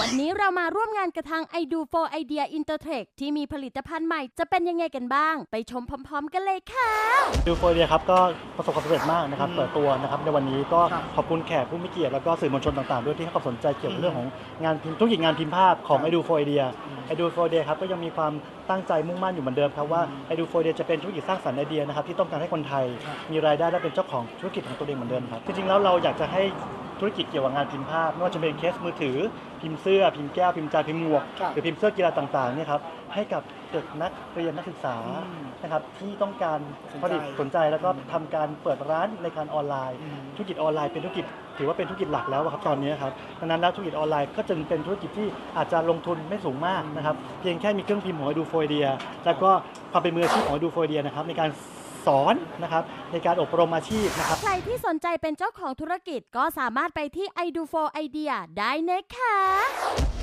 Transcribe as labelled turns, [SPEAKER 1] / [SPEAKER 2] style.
[SPEAKER 1] วันนี้เรามาร่วมงานกับทาง i do for idea intertech ที่มีผลิตภัณฑ์ใหม่จะเป็นยังไงกันบ้าง ไปชมพร้อม ๆ กันเลยค่ะ
[SPEAKER 2] ดูโฟเดียครับก็ประสบความสำเร็จมากนะครับ
[SPEAKER 3] อืม
[SPEAKER 2] เปิดตัวนะครับในวันนี้ก็
[SPEAKER 3] ครับ
[SPEAKER 2] ขอบคุณแขกผู้มีเกียรติแล้วก็สื่อมวลชนต่างๆ ด้วยที่ให้ความสนใจเกี่ยวกับ
[SPEAKER 3] อืม
[SPEAKER 2] เรื่องของงานพิมพ์ธุรกิจงานพิมพ์ภาพของ
[SPEAKER 3] ครับ
[SPEAKER 2] i do for idea
[SPEAKER 3] อืม
[SPEAKER 2] i do for idea ครับก็ยังมีความตั้งใจมุ่งมั่นอยู่เหมือนเดิมครับว่า
[SPEAKER 3] อืม
[SPEAKER 2] i do for idea จะเป็นธุรกิจสร้างสรรค์ไอเดียนะครับที่ต้องการให้คนไทย
[SPEAKER 3] ครับ
[SPEAKER 2] มีรายได้และเป็นเจ้าของธุรกิจของตัวเองเหมือนเดิมครับจริงๆแล้วเราอยากจะให้ ธุรกิจเกี่ยวกับงานพิมพ์ภาพไม่ว่าจะเป็นเคสมือถือ พิมพ์เสื้อพิมพ์แก้วพิมพ์จานพิมพ์หมวก
[SPEAKER 3] ครับ
[SPEAKER 2] หรือพิมพ์เสื้อกีฬาต่างๆเนี่ยครับให้กับเด็กนักเรียนนักศึกษา
[SPEAKER 3] อืม
[SPEAKER 2] นะครับที่ต้องการ
[SPEAKER 3] สนใจ
[SPEAKER 2] ผลิตสนใจแล้วก็
[SPEAKER 3] อืม
[SPEAKER 2] ทำการเปิดร้านในการออนไลน์
[SPEAKER 3] อืม
[SPEAKER 2] ธุรกิจออนไลน์เป็นธุรกิจถือว่าเป็นธุรกิจหลักแล้วอะครับตอนนี้ครับดังนั้นแล้วธุรกิจออนไลน์ก็จึงเป็นธุรกิจที่อาจจะลงทุนไม่สูงมากนะครับเพียงแค่มีเครื่องพิมพ์ของดูโฟเดียแล้วก็ความเป็นมืออาชีพของดูโฟเดียนะครับในการ สอนนะครับในการอบรมอาชีพนะครับ
[SPEAKER 1] ใครที่สนใจเป็นเจ้าของธุรกิจก็สามารถไปที่ i do for idea ได้นะคะ